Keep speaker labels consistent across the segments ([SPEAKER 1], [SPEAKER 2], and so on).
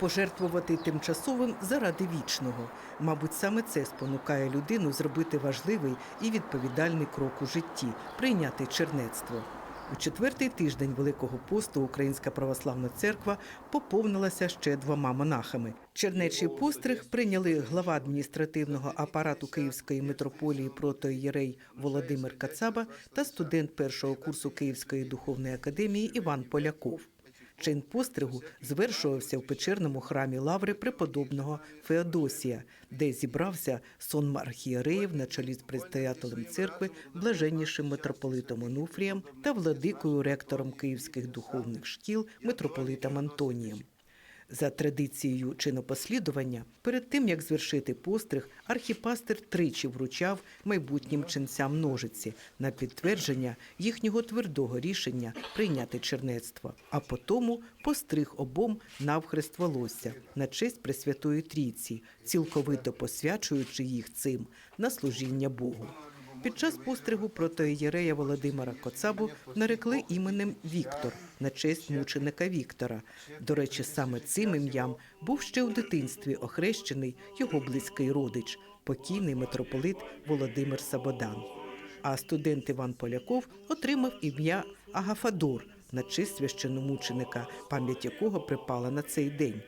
[SPEAKER 1] Пожертвувати тимчасовим заради вічного. Мабуть, саме це спонукає людину зробити важливий і відповідальний крок у житті прийняти чернецтво. У четвертий тиждень Великого посту Українська православна церква поповнилася ще двома монахами. Чернечий постриг прийняли глава адміністративного апарату Київської митрополії протоєрей Володимир Кацаба та студент першого курсу Київської духовної академії Іван Поляков. Чин постригу звершувався в печерному храмі лаври преподобного Феодосія, де зібрався сон архієреїв на чолі з предстоятелем церкви, блаженнішим митрополитом Онуфрієм та владикою ректором київських духовних шкіл митрополитом Антонієм. За традицією чинопослідування, перед тим як звершити постриг, архіпастир тричі вручав майбутнім ченцям ножиці на підтвердження їхнього твердого рішення прийняти чернецтво, а потому постриг обом навхрест волосся на честь Пресвятої Трійці, цілковито посвячуючи їх цим на служіння Богу. Під час постригу протоієрея Володимира Коцабу нарекли іменем Віктор на честь мученика Віктора. До речі, саме цим ім'ям був ще у дитинстві охрещений його близький родич, покійний митрополит Володимир Сабодан. А студент Іван Поляков отримав ім'я Агафадор на честь священномученика, пам'ять якого припала на цей день.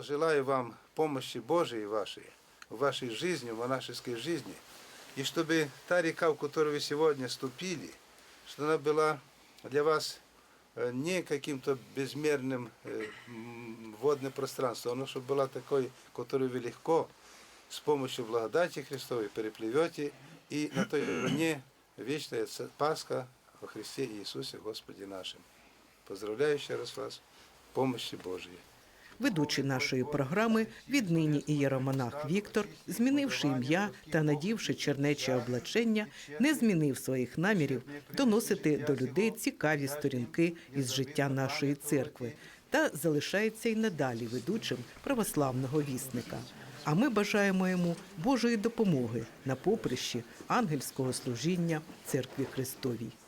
[SPEAKER 2] Желаю вам помощи Божией вашей в вашей жизни, в монашеской жизни. И чтобы та река, в которую вы сегодня ступили, что она была для вас э, не каким-то безмерным э, водным пространством, но чтобы была такой, которую вы легко с помощью благодати Христовой переплывете, и на той стороне вечная Пасха во Христе Иисусе Господе нашим. Поздравляю еще раз вас, помощи Божией.
[SPEAKER 1] Ведучий нашої програми, віднині ієромонах Віктор, змінивши ім'я та надівши чернече облачення, не змінив своїх намірів доносити до людей цікаві сторінки із життя нашої церкви та залишається й надалі ведучим православного вісника. А ми бажаємо йому Божої допомоги на поприщі ангельського служіння церкві Христовій.